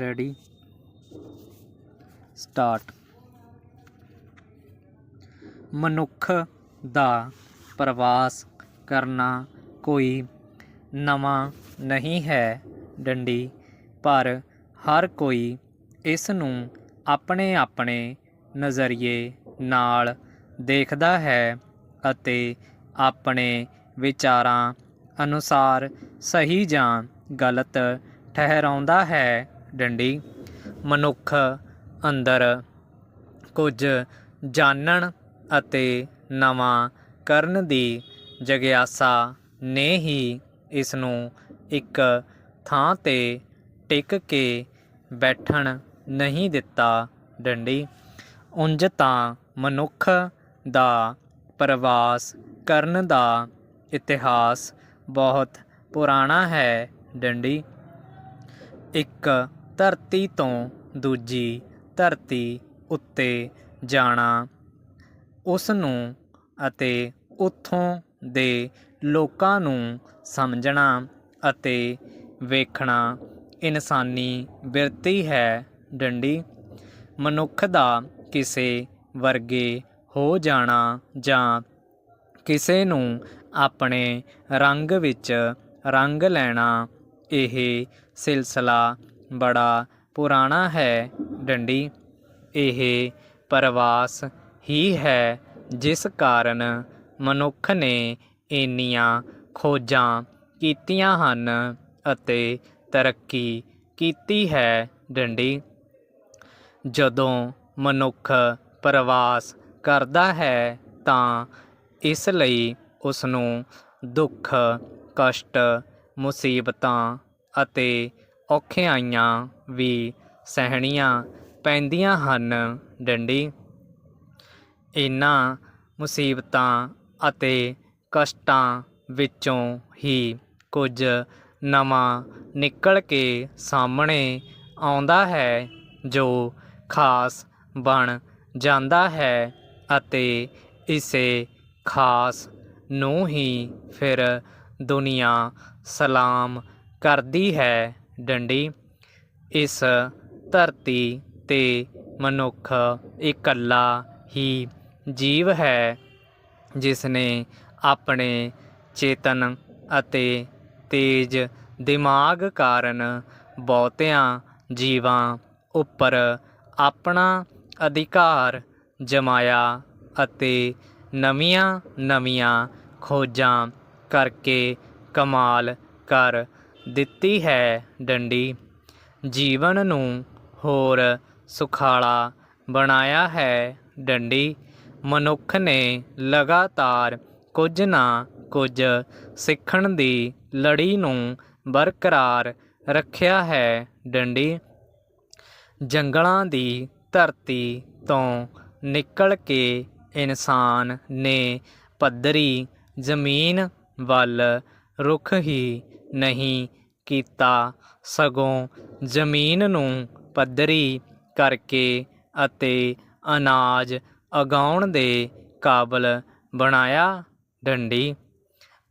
Ready. Start. ਮਨੁੱਖ ਦਾ ਪ੍ਰਵਾਸ ਕਰਨਾ ਕੋਈ ਨਵਾਂ ਨਹੀਂ ਹੈ ਡੰਡੀ, ਪਰ ਹਰ ਕੋਈ ਇਸ ਨੂੰ ਆਪਣੇ ਆਪਣੇ ਨਜ਼ਰੀਏ ਨਾਲ ਦੇਖਦਾ ਹੈ ਅਤੇ ਆਪਣੇ ਵਿਚਾਰਾਂ ਅਨੁਸਾਰ ਸਹੀ ਜਾਂ ਗਲਤ ਠਹਿਰਾਉਂਦਾ ਹੈ। ਡੰਡੀ, ਮਨੁੱਖ, ਅੰਦਰ, ਕੁਝ ਜਾਣਨ ਅਤੇ ਨਵਾਂ ਕਰਨ ਦੀ ਜਗਿਆਸਾ ਨੇ ਹੀ ਇਸ ਨੂੰ ਇੱਕ ਥਾਂ ਤੇ ਟਿਕ ਕੇ ਬੈਠਣ ਨਹੀਂ ਦਿੱਤਾ ਡੰਡੀ। ਉਂਝ ਤਾਂ ਮਨੁੱਖ ਦਾ ਪ੍ਰਵਾਸ ਕਰਨ ਦਾ ਇਤਿਹਾਸ ਬਹੁਤ ਪੁਰਾਣਾ ਹੈ ਡੰਡੀ। ਇੱਕ ਧਰਤੀ ਤੋਂ ਦੂਜੀ ਧਰਤੀ ਉੱਤੇ ਜਾਣਾ ਉਸ ਨੂੰ ਅਤੇ ਉੱਥੋਂ ਦੇ ਲੋਕਾਂ ਨੂੰ ਸਮਝਣਾ ਅਤੇ ਵੇਖਣਾ ਇਨਸਾਨੀ ਬਿਰਤੀ ਹੈ ਡੰਡੀ। ਮਨੁੱਖ ਦਾ ਕਿਸੇ ਵਰਗੇ ਹੋ ਜਾਣਾ ਜਾਂ ਕਿਸੇ ਨੂੰ ਆਪਣੇ ਰੰਗ ਵਿੱਚ ਰੰਗ ਲੈਣਾ, ਇਹ ਸਿਲਸਿਲਾ ਬੜਾ ਪੁਰਾਣਾ ਹੈ ਡੰਡੀ। ਇਹ ਪ੍ਰਵਾਸ ਹੀ ਹੈ ਜਿਸ ਕਾਰਨ ਮਨੁੱਖ ਨੇ ਇੰਨੀਆਂ ਖੋਜਾਂ ਕੀਤੀਆਂ ਹਨ ਅਤੇ ਤਰੱਕੀ ਕੀਤੀ ਹੈ ਡੰਡੀ। ਜਦੋਂ ਮਨੁੱਖ ਪ੍ਰਵਾਸ ਕਰਦਾ ਹੈ ਤਾਂ ਇਸ ਲਈ ਉਸ ਨੂੰ ਦੁੱਖ, ਕਸ਼ਟ, ਮੁਸੀਬਤਾਂ ਅਤੇ ਔਖਿਆਈਆਂ ਵੀ ਸਹਿਣੀਆਂ ਪੈਂਦੀਆਂ ਹਨ ਡੰਡੀ। ਇਹਨਾਂ ਮੁਸੀਬਤਾਂ ਅਤੇ ਕਸ਼ਟਾਂ ਵਿੱਚੋਂ ਹੀ ਕੁਝ ਨਵਾਂ ਨਿਕਲ ਕੇ ਸਾਹਮਣੇ ਆਉਂਦਾ ਹੈ, ਜੋ ਖਾਸ ਬਣ ਜਾਂਦਾ ਹੈ ਅਤੇ ਇਸੇ ਖਾਸ ਨੂੰ ਹੀ ਫਿਰ ਦੁਨੀਆ ਸਲਾਮ ਕਰਦੀ ਹੈ। ਡੰਡੀ। ਇਸ ਧਰਤੀ ਤੇ ਮਨੁੱਖ ਇਕੱਲਾ ਹੀ ਜੀਵ ਹੈ ਜਿਸ ਨੇ ਆਪਣੇ ਚੇਤਨ ਅਤੇ ਤੇਜ ਦਿਮਾਗ ਕਾਰਨ ਬਹੁਤਿਆਂ ਜੀਵਾਂ ਉੱਪਰ ਆਪਣਾ ਅਧਿਕਾਰ ਜਮਾਇਆ ਅਤੇ ਨਵੀਆਂ-ਨਵੀਆਂ ਖੋਜਾਂ ਕਰਕੇ ਕਮਾਲ ਕਰ ਦਿੱਤੀ ਹੈ ਡੰਡੀ। ਜੀਵਨ ਨੂੰ ਹੋਰ ਸੁਖਾਲਾ ਬਣਾਇਆ ਹੈ ਡੰਡੀ। ਮਨੁੱਖ ਨੇ ਲਗਾਤਾਰ ਕੁਝ ਨਾ ਕੁਝ ਸਿੱਖਣ ਦੀ ਲੜੀ ਨੂੰ ਬਰਕਰਾਰ ਰੱਖਿਆ ਹੈ ਡੰਡੀ। ਜੰਗਲਾਂ ਦੀ ਧਰਤੀ ਤੋਂ ਨਿਕਲ ਕੇ ਇਨਸਾਨ ਨੇ ਪੱਧਰੀ ਜ਼ਮੀਨ ਵੱਲ ਰੁਖ ਹੀ ਨਹੀਂ ਕੀਤਾ, ਸਗੋਂ ਜ਼ਮੀਨ ਨੂੰ ਪੱਧਰੀ ਕਰਕੇ ਅਤੇ ਅਨਾਜ ਉਗਾਉਣ ਦੇ ਕਾਬਲ ਬਣਾਇਆ ਡੰਡੀ।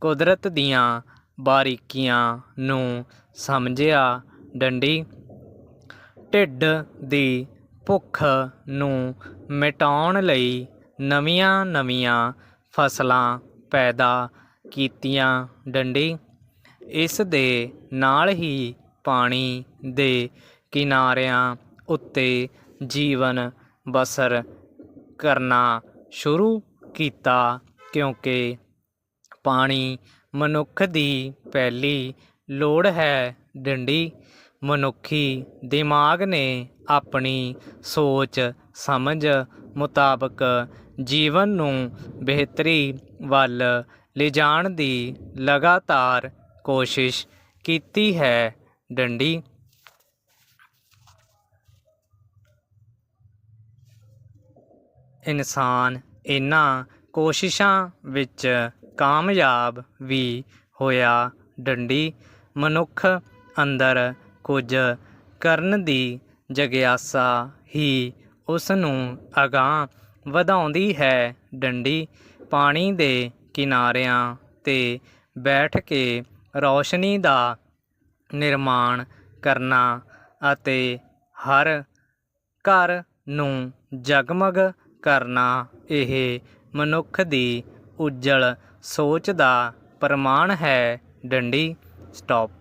ਕੁਦਰਤ ਦੀਆਂ ਬਾਰੀਕੀਆਂ ਨੂੰ ਸਮਝਿਆ ਡੰਡੀ। ਢਿੱਡ ਦੀ ਭੁੱਖ ਨੂੰ ਮਿਟਾਉਣ ਲਈ ਨਵੀਆਂ-ਨਵੀਆਂ ਫਸਲਾਂ ਪੈਦਾ ਕੀਤੀਆਂ ਡੰਡੀ। ਇਸ ਦੇ ਨਾਲ ਹੀ ਪਾਣੀ ਦੇ ਕਿਨਾਰਿਆਂ ਉੱਤੇ ਜੀਵਨ ਬਸਰ ਕਰਨਾ ਸ਼ੁਰੂ ਕੀਤਾ, ਕਿਉਂਕਿ ਪਾਣੀ ਮਨੁੱਖ ਦੀ ਪਹਿਲੀ ਲੋੜ ਹੈ। ਡੰਡੀ ਮਨੁੱਖੀ ਦਿਮਾਗ ਨੇ ਆਪਣੀ ਸੋਚ ਸਮਝ ਮੁਤਾਬਕ ਜੀਵਨ ਨੂੰ ਬਿਹਤਰੀ ਵੱਲ ਲਿਜਾਣ ਦੀ ਲਗਾਤਾਰ ਕੋਸ਼ਿਸ਼ ਕੀਤੀ ਹੈ, ਡੰਡੀ। ਇਨਸਾਨ ਇਹਨਾਂ ਕੋਸ਼ਿਸ਼ਾਂ ਵਿੱਚ ਕਾਮਯਾਬ ਵੀ ਹੋਇਆ, ਡੰਡੀ। ਮਨੁੱਖ ਅੰਦਰ ਕੁਝ ਕਰਨ ਦੀ ਜਗਿਆਸਾ ਹੀ ਉਸ ਨੂੰ ਅਗਾਂਹ ਵਧਾਉਂਦੀ ਹੈ, ਡੰਡੀ। ਪਾਣੀ ਦੇ ਕਿਨਾਰਿਆਂ ਤੇ ਬੈਠ ਕੇ ਰੌਸ਼ਨੀ ਦਾ ਨਿਰਮਾਣ ਕਰਨਾ ਅਤੇ ਹਰ ਘਰ ਨੂੰ ਜਗਮਗ ਕਰਨਾ, ਇਹ ਮਨੁੱਖ ਦੀ ਉੱਜਲ ਸੋਚ ਦਾ ਪ੍ਰਮਾਣ ਹੈ। ਡੰਡੀ, ਸਟੋਪ।